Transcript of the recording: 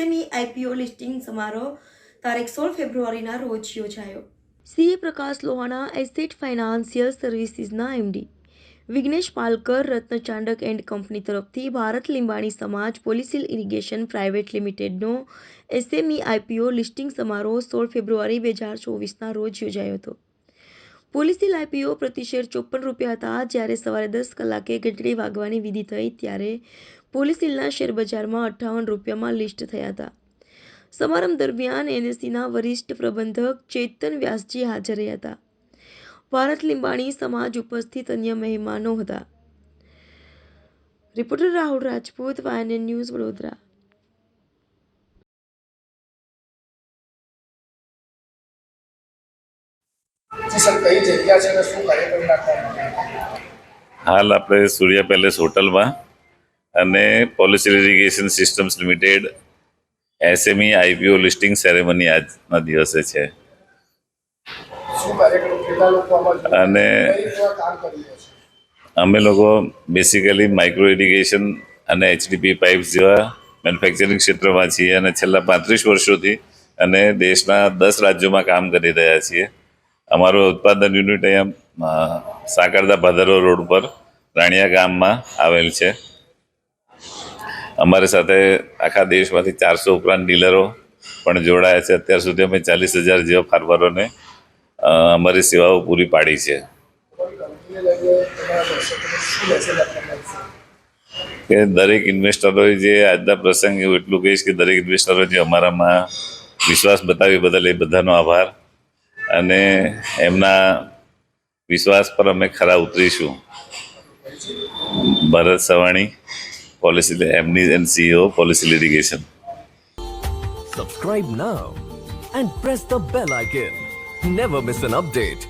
SME IPO listing સમારોહ તારીખ સોળ ફેબ્રુઆરીના રોજ યોજાયો. CA Prakash Lohana, asset financial સર્વિસીસના MD Vighnesh Palkar, Ratna and company તરફથી ભારત લીંબાણી સમાજ પોલિસિલ ઇરિગેશન પ્રાઇવેટ લિમિટેડનો એસએમઈ આઈપીઓ લિસ્ટિંગ સમારોહ સોળ ફેબ્રુઆરી બે હજાર ચોવીસના રોજ યોજાયો હતો. પોલિસિલ આઈપીઓ પ્રતિ શેર ચોપન રૂપિયા હતા જ્યારે સવારે દસ કલાકે ઘંટડી વાગવાની વિધિ થઈ ત્યારે પોલિસીલના શેરબજારમાં અઠ્ઠાવન રૂપિયામાં લિસ્ટ થયા હતા. સમારંભ દરમિયાન એનએસસીના વરિષ્ઠ પ્રબંધક ચેતન વ્યાસજી હાજર રહ્યા હતા. ભારત લીંબાણી સમાજ ઉપસ્થિત અન્ય મહેમાનો હતા. Reporter Rahul Rajput YNN news Vadodara. હાલ આપણે સૂર્ય પેલેસ હોટલમાં અને policy irrigation systems limited SME IPO listing ceremony આજના દિવસે છે? અને અમે લોકો બેસિકલી માઇક્રો ઇરિગેશન અને એચડીપી પાઇપ્સ જેવા મેન્યુફેક્ચરિંગ ક્ષેત્રમાં છીએ અને છેલ્લા પાંત્રીસ વર્ષોથી અને દેશના દસ રાજ્યોમાં કામ કરી રહ્યા છીએ. અમારું ઉત્પાદન યુનિટ અહીંયા સાકરદા ભાદરો રોડ પર રાણિયા ગામમાં આવેલ છે. અમારી સાથે આખા દેશમાંથી ચારસો ઉપરાંત ડીલરો પણ જોડાયા છે. અત્યાર સુધી અમે ચાલીસ હજાર જેવા ફાર્મરોને અમારી સેવાઓ પૂરી પાડી છે. કે દરેક ઇન્વેસ્ટરોએ જે આજના પ્રસંગે એવું એટલું કહીશ કે દરેક ઇન્વેસ્ટરો જે અમારામાં વિશ્વાસ બતાવી બદલ એ બધાનો આભાર. અને એમના વિશ્વાસ પર અમે ખરા ઉતરીશું. ભરત Savani policy MD and CEO policy litigation. Subscribe now and press the bell icon. Never miss an update.